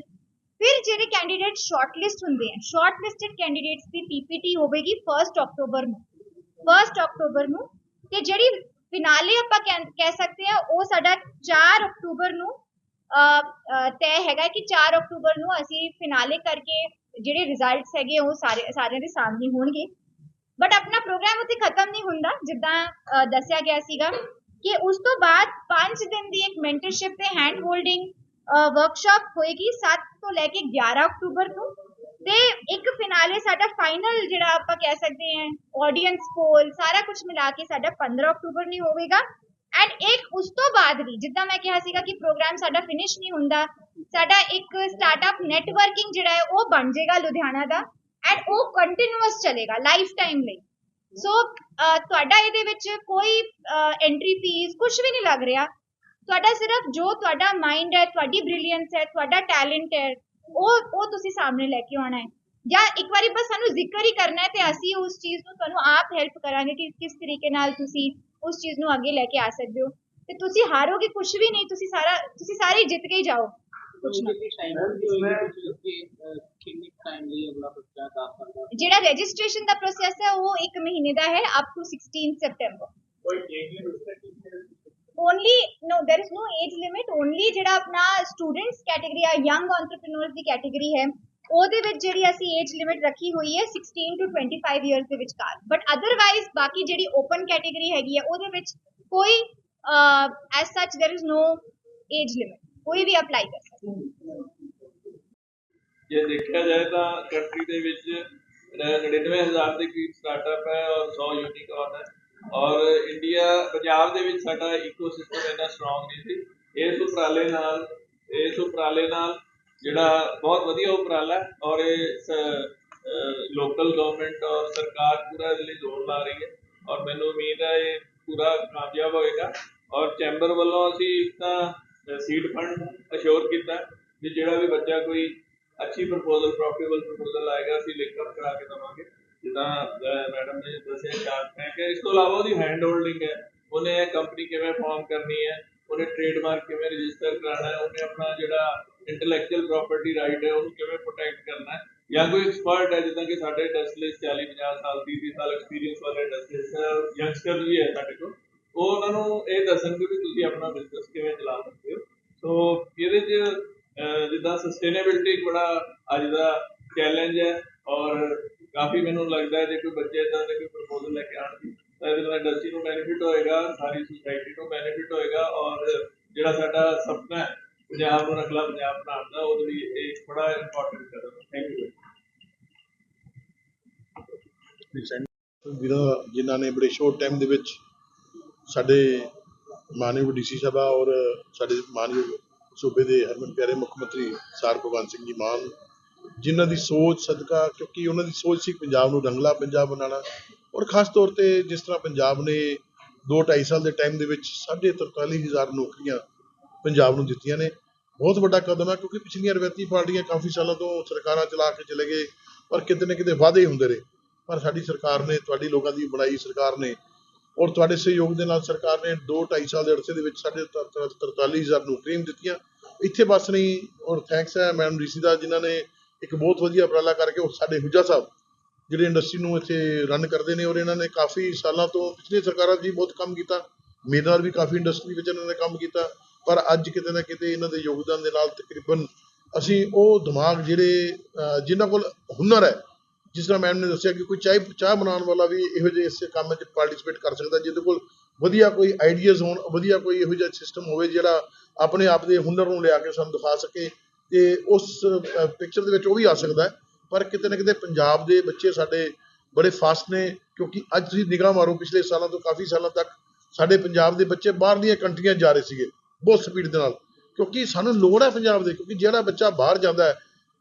ਫਿਰ ਜਿਹੜੇ ਕੈਂਡੀਡੇਟ ਸ਼ਾਰਟਲਿਸਟ ਹੁੰਦੇ ਆ ਸ਼ਾਰਟਲਿਸਟਡ ਕੈਂਡੀਡੇਟਸ ਦੀ ਪੀਪੀਟੀ ਹੋਵੇਗੀ 1 ਅਕਤੂਬਰ ਨੂੰ 1 ਅਕਤੂਬਰ ਨੂੰ ਤੇ ਜਿਹੜੀ ਫਿਨਾਲੇ ਆਪਾਂ ਕਹਿ ਸਕਦੇ ਆ ਉਹ ਸਾਡਾ 4 ਅਕਤੂਬਰ ਨੂੰ ਅਹ, ਹੈਗਾ ਕਿ 4 ਅਕਤੂਬਰ ਨੂੰ ਅਸੀਂ ਫਿਨਾਲੇ ਕਰਕੇ ਜਿਹੜੇ ਰਿਜ਼ਲਟਸ ਹੈਗੇ ਉਹ ਸਾਰੇ ਸਾਰਿਆਂ ਦੇ ਸਾਹਮਣੇ ਹੋਣਗੇ। ਬਟ ਆਪਣਾ ਪ੍ਰੋਗਰਾਮ ਉੱਥੇ ਖਤਮ ਨਹੀਂ ਹੁੰਦਾ ਜਿੱਦਾਂ ਦੱਸਿਆ ਗਿਆ ਸੀਗਾ ਕਿ ਉਸ ਤੋਂ ਬਾਅਦ 5 ਦਿਨ ਦੀ ਇੱਕ ਮੈਂਟਰਸ਼ਿਪ ਤੇ ਹੈਂਡ ਹੋਲਡਿੰਗ ਵਰਕਸ਼ਾਪ ਹੋਏਗੀ 7 ਤੋਂ ਲੈ ਕੇ 11 ਅਕਤੂਬਰ ਨੂੰ। ਤੇ ਇੱਕ ਫਿਨਾਲੇ ਸਾਡਾ ਫਾਈਨਲ ਜਿਹੜਾ ਆਪਾਂ ਕਹਿ ਸਕਦੇ ਹਾਂ ਆਡੀਅנס ਪੋਲ ਸਾਰਾ ਕੁਝ ਮਿਲਾ ਕੇ ਸਾਡਾ 15 ਅਕਤੂਬਰ ਨੂੰ ਹੋਵੇਗਾ। ਐਂਡ ਇੱਕ ਉਸ ਤੋਂ ਬਾਅਦ ਵੀ, ਜਿੱਦਾਂ ਮੈਂ ਕਿਹਾ ਸੀਗਾ ਕਿ ਪ੍ਰੋਗਰਾਮ ਸਾਡਾ ਫਿਨਿਸ਼ ਨਹੀਂ ਹੁੰਦਾ, ਸਾਡਾ ਇੱਕ ਸਟਾਰਟਅਪ ਨੈਟਵਰਕਿੰਗ ਜਿਹੜਾ ਹੈ ਉਹ ਬਣ ਜਾਏਗਾ ਲੁਧਿਆਣਾ ਦਾ ਐਂਡ ਉਹ ਕੰਟੀਨਿਊਸ ਚੱਲੇਗਾ ਲਾਈਫ ਟਾਈਮ ਲਈ ਸੋ ਤੁਹਾਡਾ ਇਹਦੇ ਵਿੱਚ ਕੋਈ ਐਂਟਰੀ ਫੀਸ ਕੁਝ ਵੀ ਨਹੀਂ ਲੱਗ ਰਿਹਾ। ਤੁਹਾਡਾ ਸਿਰਫ ਜੋ ਤੁਹਾਡਾ ਮਾਈਂਡ ਹੈ, ਤੁਹਾਡੀ ਬ੍ਰਿਲੀਅੰਸ ਹੈ, ਤੁਹਾਡਾ ਟੈਲੈਂਟ ਹੈ ਉਹ ਉਹ ਤੁਸੀਂ ਸਾਹਮਣੇ ਲੈ ਕੇ ਆਉਣਾ ਹੈ। ਜਾਂ ਇੱਕ ਵਾਰੀ ਬਸ ਸਾਨੂੰ ਜ਼ਿਕਰ ਹੀ ਕਰਨਾ ਹੈ ਤੇ ਅਸੀਂ ਉਸ ਚੀਜ਼ ਨੂੰ ਤੁਹਾਨੂੰ ਆਪ ਹੈਲਪ ਕਰਾਂਗੇ ਕਿ ਕਿਸ ਤਰੀਕੇ ਨਾਲ ਤੁਸੀਂ ਉਸ ਚੀਜ਼ ਨੂੰ ਅੱਗੇ ਲੈ ਕੇ ਆ ਸਕਦੇ ਹੋ। ਤੇ ਤੁਸੀਂ ਹਾਰੋਗੇ ਕੁਝ ਵੀ ਨਹੀਂ ਤੁਸੀਂ ਸਾਰਾ ਤੁਸੀਂ ਸਾਰੇ ਜਿੱਤ ਕੇ ਹੀ ਜਾਓ। ਕੁਛ ਨਾ। ਜਿਹੜਾ ਰਜਿਸਟ੍ਰੇਸ਼ਨ ਦਾ ਪ੍ਰੋਸੈਸ ਹੈ ਉਹ 1 ਮਹੀਨੇ ਦਾ ਹੈ ਅਪ ਟੂ 16 ਸੈਪਟੈਂਬਰ ਕੋਈ age limit only no, there is no age limit. Only ਜਿਹੜਾ ਆਪਣਾ ਸਟੂਡੈਂਟਸ ਕੈਟਾਗਰੀ ਆ ਯੰਗ ਐਂਟਰਪ੍ਰੀਨਿਓਰਸ ਦੀ ਕੈਟਾਗਰੀ ਹੈ, ਉਹਦੇ ਵਿੱਚ ਜਿਹੜੀ ਅਸੀਂ ਏਜ ਲਿਮਿਟ ਰੱਖੀ ਹੋਈ ਹੈ 16 ਟੂ 25 ਇਅਰਸ ਦੇ ਵਿਚਕਾਰ। ਬਟ ਅਦਰਵਾਈਜ਼ ਬਾਕੀ ਜਿਹੜੀ ਓਪਨ ਕੈਟਾਗਰੀ ਹੈਗੀ ਹੈ ਉਹਦੇ ਵਿੱਚ ਕੋਈ ਐਸ ਸੱਚ there is no age limit ਕੋਈ ਵੀ ਅਪਲਾਈ ਕਰ ਸਕਦਾ। ਜੇ ਦੇਖਿਆ ਜਾਏ ਤਾਂ ਕੰਟਰੀ ਦੇ ਵਿੱਚ 99000 ਦੇ ਕਰੀਬ ਸਟਾਰਟਅਪ ਹੈ ਔਰ 100 ਯੂਨੀਕੌਰਨ ਹੈ ਔਰ ਇੰਡੀਆ, ਪੰਜਾਬ ਦੇ ਵਿੱਚ ਸਾਡਾ ਇਕੋਸਿਸਟਮ ਇੰਨਾ ਸਟਰੋਂਗ ਨਹੀਂ ਸੀ। ਇਸ ਉਪਰਾਲੇ ਨਾਲ, ਇਸ ਉਪਰਾਲੇ ਨਾਲ ਜਿਹੜਾ ਬਹੁਤ ਵਧੀਆ ਉਪਰਾਲਾ ਔਰ ਇਹ ਲੋਕਲ ਗਵਰਨਮੈਂਟ ਔਰ ਸਰਕਾਰ ਪੂਰਾ ਇਸ ਲਈ ਜ਼ੋਰ ਲਾ ਰਹੀ ਹੈ। ਔਰ ਮੈਨੂੰ ਉਮੀਦ ਹੈ ਇਹ ਪੂਰਾ ਕਾਮਯਾਬ ਹੋਏਗਾ। ਔਰ ਚੈਂਬਰ ਵੱਲੋਂ ਅਸੀਂ ਇੱਕ ਤਾਂ ਸੀਡ ਫੰਡ ਅਸ਼ੋਰ ਕੀਤਾ ਕਿ ਜਿਹੜਾ ਵੀ ਬੱਚਾ ਕੋਈ ਅੱਛੀ ਪ੍ਰਪੋਜ਼ਲ ਪ੍ਰੋਫਿਟੇਬਲ ਪ੍ਰਪੋਜ਼ਲ ਆਏਗਾ, ਅਸੀਂ ਲਿਖ ਅਪ ਕਰਾ ਕੇ ਦਵਾਂਗੇ। ਜਿੱਦਾਂ ਮੈਡਮ ਨੇ ਦੱਸਿਆ ਸ਼ਾਰਟ ਟੈਂਕ ਹੈ ਇਸ ਤੋਂ ਇਲਾਵਾ ਉਹਦੀ ਹੈਂਡ ਹੋਲਡਿੰਗ ਹੈ। ਉਹਨੇ ਕੰਪਨੀ ਕਿਵੇਂ ਫਾਰਮ ਕਰਨੀ ਹੈ? ਉਹਨੇ ਟ੍ਰੇਡਮਾਰਕ ਕਿਵੇਂ ਰਜਿਸਟਰ ਕਰਾਉਣਾ ਹੈ? ਉਹਨੇ ਆਪਣਾ ਜਿਹੜਾ ਇੰਟੈਲੈਕਚੁਅਲ ਪ੍ਰਾਪਰਟੀ ਰਾਈਟ ਹੈ, ਉਹਨੂੰ ਕਿਵੇਂ ਪ੍ਰੋਟੈਕਟ ਕਰਨਾ ਹੈ? ਜਾਂ ਕੋਈ ਐਕਸਪਰਟ ਹੈ, ਜਿੱਦਾਂ ਕਿ ਸਾਡੇ ਇੰਡਸਟਰੀਜ਼ 40 50 ਸਾਲ 30 30 ਸਾਲ ਐਕਸਪੀਰੀਅੰਸ ਵਾਲੇ ਇੰਡਸਟਰੀਜ਼ ਯੰਗਸਟਰ ਵੀ ਹੈ ਸਾਡੇ ਕੋਲ। ਉਹ ਉਹਨਾਂ ਨੂੰ ਇਹ ਦੱਸਣਗੇ ਵੀ ਤੁਸੀਂ ਆਪਣਾ ਬਿਜ਼ਨਸ ਕਿਵੇਂ ਚਲਾ ਸਕਦੇ ਹੋ। ਸੋ ਇਹਦੇ 'ਚ ਜਿੱਦਾਂ ਸਸਟੇਨੇਬਿਲਟੀ ਬੜਾ ਅੱਜ ਦਾ ਚੈਲੰਜ ਹੈ ਔਰ ਕਾਫੀ ਮੈਨੂੰ ਲੱਗਦਾ ਹੈ ਜੇ ਕੋਈ ਬੱਚੇ ਇਦਾਂ ਦੇ ਕੋਈ ਪ੍ਰਪੋਜ਼ਲ ਲੈ ਕੇ ਆਉਣਗੇ, ਤਾਂ ਇਹਦੇ ਨਾਲ ਇੰਡਸਟਰੀ ਨੂੰ ਬੈਨੀਫਿਟ ਹੋਏਗਾ, ਸਾਰੀ ਸੁਸਾਇਟੀ ਨੂੰ ਬੈਨੀਫਿਟ ਹੋਏਗਾ ਔਰ ਜਿਹੜਾ ਸਾਡਾ ਸੁਪਨਾ ਹੈ, ਪੰਜਾਬ ਨੂੰ ਅਗਲਾ ਪੰਜਾਬ ਬਣਾਉਣ ਦਾ, ਉਹਦੇ ਲਈ ਇਹ ਇੱਕ ਬੜਾ ਇੰਪੋਰਟੈਂਟ ਕਦਮ ਹੈ। ਥੈਂਕ ਯੂ ਜਿਹਨਾਂ ਜਿਨ੍ਹਾਂ ਨੇ ਬੜੇ ਸ਼ੋਰਟ ਟਾਈਮ ਦੇ ਵਿੱਚ ਸਾਡੇ ਮਾਨਯੋਗ ਡੀਸੀ ਸਭਾ ਔਰ ਸਾਡੇ ਮਾਨਯੋਗ ਸੂਬੇ ਦੇ ਹਰਮਨ ਪਿਆਰੇ ਮੁੱਖ ਮੰਤਰੀ ਸਰ ਭਗਵੰਤ ਸਿੰਘ ਜੀ ਮਾਨ ਜਿਨ੍ਹਾਂ ਦੀ ਸੋਚ ਸਦਕਾ, ਕਿਉਂਕਿ ਉਹਨਾਂ ਦੀ ਸੋਚ ਸੀ ਪੰਜਾਬ ਨੂੰ ਰੰਗਲਾ ਪੰਜਾਬ ਬਣਾਉਣਾ। ਔਰ ਖਾਸ ਤੌਰ ਤੇ ਜਿਸ ਤਰ੍ਹਾਂ ਪੰਜਾਬ ਨੇ 2-2.5 ਸਾਲ ਦੇ ਟਾਈਮ ਦੇ ਵਿੱਚ 43000 ਨੌਕਰੀਆਂ ਪੰਜਾਬ ਨੂੰ ਦਿੱਤੀਆਂ ਨੇ। ਬਹੁਤ ਵੱਡਾ ਕਦਮ ਹੈ ਕਿਉਂਕਿ ਪਿਛਲੀਆਂ ਰਵਾਇਤੀ ਪਾਰਟੀਆਂ ਕਾਫੀ ਸਾਲਾਂ ਤੋਂ ਸਰਕਾਰਾਂ ਚਲਾ ਕੇ ਚਲੇ ਗਏ, ਪਰ ਕਿਤੇ ਨਾ ਕਿਤੇ ਵਾਅਦੇ ਹੁੰਦੇ ਰਹੇ। ਪਰ ਸਾਡੀ ਸਰਕਾਰ ਨੇ, ਤੁਹਾਡੀ ਲੋਕਾਂ ਦੀ ਬਣਾਈ ਸਰਕਾਰ ਨੇ, ਔਰ ਤੁਹਾਡੇ ਸਹਿਯੋਗ ਦੇ ਨਾਲ ਸਰਕਾਰ ਨੇ 2-2.5 ਸਾਲ ਦੇ ਅਰਸੇ ਦੇ ਵਿੱਚ ਸਾਡੇ 43000 ਨੌਕਰੀਆਂ ਦਿੱਤੀਆਂ। ਇੱਥੇ ਬਸ ਨਹੀਂ, ਔਰ ਥੈਂਕਸ ਹੈ ਮੈਡਮ ਰੀਸੀ ਦਾ, ਜਿਨ੍ਹਾਂ ਨੇ ਇੱਕ ਬਹੁਤ ਵਧੀਆ ਉਪਰਾਲਾ ਕਰਕੇ ਉਹ ਸਾਡੇ ਹੁਜਾ ਸਾਹਿਬ ਜਿਹੜੇ ਇੰਡਸਟਰੀ ਨੂੰ ਇੱਥੇ ਰਨ ਕਰਦੇ ਨੇ ਔਰ ਇਹਨਾਂ ਨੇ ਕਾਫੀ ਸਾਲਾਂ ਤੋਂ ਪਿਛਲੀ ਸਰਕਾਰਾਂ 'ਚ ਵੀ ਬਹੁਤ ਕੰਮ ਕੀਤਾ ਮੇਰੇ ਨਾਲ ਵੀ ਕਾਫੀ ਇੰਡਸਟਰੀ ਵਿੱਚ ਇਹਨਾਂ ਨੇ ਕੰਮ ਕੀਤਾ ਪਰ ਅੱਜ ਕਿਤੇ ਨਾ ਕਿਤੇ ਇਹਨਾਂ ਦੇ ਯੋਗਦਾਨ ਦੇ ਨਾਲ ਤਕਰੀਬਨ ਅਸੀਂ ਉਹ ਦਿਮਾਗ ਜਿਹੜੇ ਅਹ, ਜਿਨ੍ਹਾਂ ਕੋਲ ਹੁਨਰ ਹੈ ਜਿਸ ਤਰ੍ਹਾਂ ਮੈਮ ਨੇ ਦੱਸਿਆ ਕਿ ਕੋਈ ਚਾਹ ਚਾਹ ਬਣਾਉਣ ਵਾਲਾ ਵੀ ਇਹੋ ਜਿਹੇ ਇਸ ਕੰਮ ਵਿੱਚ ਪਾਰਟਿਸਿਪੇਟ ਕਰ ਸਕਦਾ ਜਿਹਦੇ ਕੋਲ ਵਧੀਆ ਕੋਈ ਆਈਡੀਆਜ਼ ਹੋਣ ਵਧੀਆ ਕੋਈ ਇਹੋ ਜਿਹਾ ਸਿਸਟਮ ਹੋਵੇ ਜਿਹੜਾ ਆਪਣੇ ਆਪ ਦੇ ਹੁਨਰ ਨੂੰ ਲਿਆ ਕੇ ਸਾਨੂੰ ਦਿਖਾ ਸਕੇ ਤੇ ਉਸ ਪਿਕਚਰ ਦੇ ਵਿੱਚ ਉਹ ਵੀ ਆ ਸਕਦਾ ਪਰ ਕਿਤੇ ਨਾ ਕਿਤੇ ਪੰਜਾਬ ਦੇ ਬੱਚੇ ਸਾਡੇ ਬੜੇ ਫਾਸਟ ਨੇ, ਕਿਉਂਕਿ ਅੱਜ ਤੁਸੀਂ ਨਿਗਾਹ ਮਾਰੋ, ਪਿਛਲੇ ਸਾਲਾਂ ਤੋਂ ਕਾਫੀ ਸਾਲਾਂ ਤੱਕ ਸਾਡੇ ਪੰਜਾਬ ਦੇ ਬੱਚੇ ਬਾਹਰਲੀਆਂ ਕੰਟਰੀਆਂ ਜਾ ਰਹੇ ਸੀਗੇ, ਬਹੁਤ ਸਪੀਡ ਦੇ ਨਾਲ। ਕਿਉਂਕਿ ਸਾਨੂੰ ਲੋੜ ਹੈ ਪੰਜਾਬ ਦੇ, ਕਿਉਂਕਿ ਜਿਹੜਾ ਬੱਚਾ ਬਾਹਰ ਜਾਂਦਾ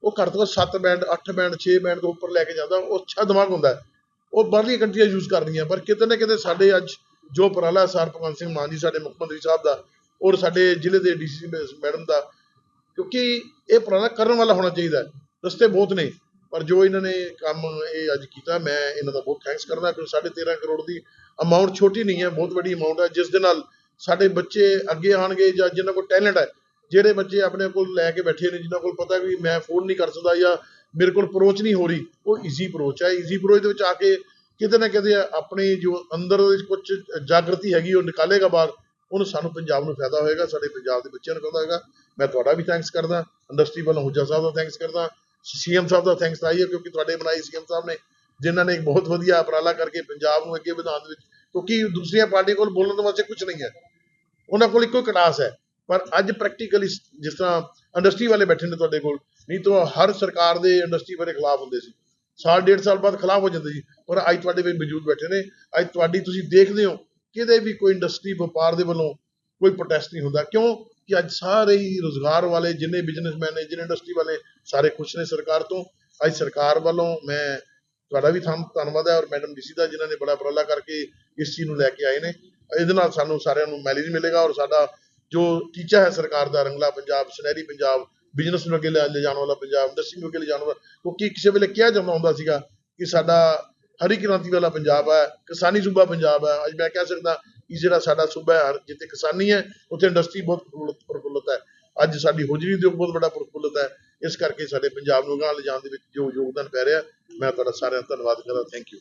ਉਹ ਘੱਟ ਤੋਂ ਘੱਟ 7 ਬੈਂਡ 8 ਬੈਂਡ 6 ਬੈਂਡ ਤੋਂ ਉੱਪਰ ਲੈ ਕੇ ਜਾਂਦਾ, ਉਹ ਅੱਛਾ ਦਿਮਾਗ ਹੁੰਦਾ ਉਹ ਬਾਹਰਲੀਆਂ ਕੰਟਰੀਆਂ ਯੂਜ਼ ਕਰਦੀਆਂ ਪਰ ਕਿਤੇ ਨਾ ਕਿਤੇ ਸਾਡੇ ਅੱਜ ਜੋ ਉਪਰਾਲਾ ਸਰ ਭਗਵੰਤ ਸਿੰਘ ਮਾਨ ਜੀ, ਸਾਡੇ ਮੁੱਖ ਮੰਤਰੀ ਸਾਹਿਬ ਦਾ ਔਰ ਸਾਡੇ ਜ਼ਿਲ੍ਹੇ ਦੇ ਡੀਸੀ ਮੈਡਮ ਦਾ ਕਿਉਂਕਿ ਇਹ ਪੁਰਾਣਾ ਕਰਨ ਵਾਲਾ ਹੋਣਾ ਚਾਹੀਦਾ ਰਸਤੇ ਬਹੁਤ ਨੇ, ਪਰ ਜੋ ਇਹਨਾਂ ਨੇ ਕੰਮ ਇਹ ਅੱਜ ਕੀਤਾ, ਮੈਂ ਇਹਨਾਂ ਦਾ ਬਹੁਤ ਥੈਂਕਸ ਕਰਦਾ, ਕਿਉਂਕਿ 13.5 ਕਰੋੜ ਦੀ ਅਮਾਉਂਟ ਛੋਟੀ ਨਹੀਂ ਹੈ, ਬਹੁਤ ਵੱਡੀ ਅਮਾਉਂਟ ਹੈ, ਜਿਸ ਦੇ ਨਾਲ ਸਾਡੇ ਬੱਚੇ ਅੱਗੇ ਆਣਗੇ ਜਾਂ ਜਿਨ੍ਹਾਂ ਕੋਲ ਟੈਲੈਂਟ ਹੈ, ਜਿਹੜੇ ਬੱਚੇ ਆਪਣੇ ਕੋਲ ਲੈ ਕੇ ਬੈਠੇ ਨੇ, ਜਿਨ੍ਹਾਂ ਕੋਲ ਪਤਾ ਵੀ ਮੈਂ ਅਫੋਰਡ ਨਹੀਂ ਕਰ ਸਕਦਾ ਜਾਂ ਮੇਰੇ ਕੋਲ ਅਪਰੋਚ ਨਹੀਂ ਹੋ ਰਹੀ, ਉਹ ਈਜ਼ੀ ਅਪਰੋਚ ਹੈ। ਈਜ਼ੀ ਅਪਰੋਚ ਦੇ ਵਿੱਚ ਆ ਕੇ ਕਿਤੇ ਨਾ ਕਿਤੇ ਆਪਣੀ ਜੋ ਅੰਦਰ ਦੇ ਕੁਝ ਜਾਗਰਤੀ ਹੈਗੀ, ਉਹ ਨਿਕਾਲੇਗਾ ਬਾਹਰ। ਉਹਨੂੰ ਸਾਨੂੰ ਪੰਜਾਬ ਨੂੰ ਫਾਇਦਾ ਹੋਏਗਾ, ਸਾਡੇ ਪੰਜਾਬ ਦੇ ਬੱਚਿਆਂ ਨੂੰ ਫਾਇਦਾ ਹੋਏਗਾ। ਮੈਂ ਤੁਹਾਡਾ ਵੀ ਥੈਂਕਸ ਕਰਦਾ, ਇੰਡਸਟਰੀ ਵੱਲੋਂ ਹੁਜਾ ਸਾਹਿਬ ਦਾ ਥੈਂਕਸ ਕਰਦਾ, ਸੀਐਮ ਸਾਹਿਬ ਦਾ ਥੈਂਕਸ ਆਈ ਹੈ ਕਿਉਂਕਿ ਤੁਹਾਡੇ ਬਣਾਈ ਸੀਐਮ ਸਾਹਿਬ ਨੇ, ਜਿਨ੍ਹਾਂ ਨੇ ਇੱਕ ਬਹੁਤ ਵਧੀਆ ਉਪਰਾਲਾ ਕਰਕੇ ਪੰਜਾਬ ਨੂੰ ਅੱਗੇ ਵਧਾਉਣ ਦੇ ਵਿੱਚ, ਕਿਉਂਕਿ ਦੂਸਰੀਆਂ ਪਾਰਟੀਆਂ ਕੋਲ ਬੋਲਣ ਵਾਸਤੇ ਕੁਝ ਨਹੀਂ ਹੈ। ਉਹਨਾਂ ਕੋਲ ਇੱਕੋ ਕਟਾਸ ਹੈ, ਪਰ ਅੱਜ ਪ੍ਰੈਕਟੀਕਲੀ ਜਿਸ ਤਰ੍ਹਾਂ ਇੰਡਸਟਰੀ ਵਾਲੇ ਬੈਠੇ ਨੇ ਤੁਹਾਡੇ ਕੋਲ, ਨਹੀਂ ਤਾਂ ਹਰ ਸਰਕਾਰ ਦੇ ਇੰਡਸਟਰੀ ਬਾਰੇ ਖਿਲਾਫ ਹੁੰਦੇ ਸੀ। ਸਾਲ, ਡੇਢ ਸਾਲ ਬਾਅਦ ਖਿਲਾਫ ਹੋ ਜਾਂਦੇ ਸੀ, ਪਰ ਅੱਜ ਤੁਹਾਡੇ ਵਿੱਚ ਮੌਜੂਦ ਬੈਠੇ ਨੇ, ਅੱਜ ਤੁਹਾਡੀ ਤੁਸੀਂ ਦੇਖਦੇ ਹੋ ਕਿਤੇ ਵੀ ਕੋਈ ਇੰਡਸਟਰੀ ਵਪਾਰ ਦੇ ਵੱਲੋਂ ਕੋਈ ਪ੍ਰੋਟੈਸਟ ਨਹੀਂ ਹੁੰਦਾ। ਕਿਉਂ? ਕਿ ਅੱਜ ਸਾਰੇ ਹੀ ਰੋਜ਼ਗਾਰ ਵਾਲੇ, ਜਿੰਨੇ ਬਿਜ਼ਨਸਮੈਨ ਨੇ, ਜਿੰਨੇ ਇੰਡਸਟਰੀ ਵਾਲੇ, ਸਾਰੇ ਖੁਸ਼ ਨੇ ਸਰਕਾਰ ਤੋਂ। ਅੱਜ ਸਰਕਾਰ ਵੱਲੋਂ ਮੈਂ ਤੁਹਾਡਾ ਵੀ ਥਾਂ ਧੰਨਵਾਦ ਹੈ ਔਰ ਮੈਡਮ ਡੀਸੀ ਦਾ, ਜਿਨ੍ਹਾਂ ਨੇ ਬੜਾ ਉਪਰਾਲਾ ਕਰਕੇ ਇਸ ਚੀਜ਼ ਨੂੰ ਲੈ ਕੇ ਆਏ ਨੇ। ਇਹਦੇ ਨਾਲ ਸਾਨੂੰ ਸਾਰਿਆਂ ਨੂੰ ਮੈਲੇਜ ਮਿਲੇਗਾ ਔਰ ਸਾਡਾ ਜੋ ਟੀਚਾ ਹੈ ਸਰਕਾਰ ਦਾ, ਰੰਗਲਾ ਪੰਜਾਬ, ਸੁਨਹਿਰੀ ਪੰਜਾਬ ਬਿਜ਼ਨਸ ਨੂੰ ਅੱਗੇ ਲੈ ਲੈ ਜਾਣ ਵਾਲਾ ਪੰਜਾਬ ਇੰਡਸਟਰੀ ਨੂੰ ਅੱਗੇ ਲੈ ਜਾਣ ਵਾਲਾ, ਕਿਉਂਕਿ ਕਿਸੇ ਵੇਲੇ ਕਿਹਾ ਜਾਂਦਾ ਹੁੰਦਾ ਸੀਗਾ ਕਿ ਸਾਡਾ ਹਰੀ ਕ੍ਰਾਂਤੀ ਵਾਲਾ ਪੰਜਾਬ ਹੈ, ਕਿਸਾਨੀ ਸੂਬਾ ਪੰਜਾਬ ਹੈ। ਅੱਜ ਮੈਂ ਕਹਿ ਸਕਦਾ ਕਿ ਜਿਹੜਾ ਸਾਡਾ ਸੂਬਾ ਹੈ, ਹਰ- ਜਿੱਥੇ ਕਿਸਾਨੀ ਹੈ, ਉੱਥੇ ਇੰਡਸਟਰੀ ਬਹੁਤ ਪ੍ਰਫੁੱਲਤ ਪ੍ਰਫੁੱਲਤ ਹੈ। ਅੱਜ ਸਾਡੀ ਹੋਜਰੀ ਉਦਯੋਗ ਬਹੁਤ ਵੱਡਾ ਪ੍ਰਫੁੱਲਤ ਹੈ। ਇਸ ਕਰਕੇ ਸਾਡੇ ਪੰਜਾਬ ਨੂੰ ਅਗਾਂਹ ਲਿਜਾਣ ਦੇ ਵਿੱਚ ਜੋ ਯੋਗਦਾਨ ਪੈ ਰਿਹਾ, ਮੈਂ ਤੁਹਾਡਾ ਸਾਰਿਆਂ ਦਾ ਧੰਨਵਾਦ ਕਰਦਾ। Thank you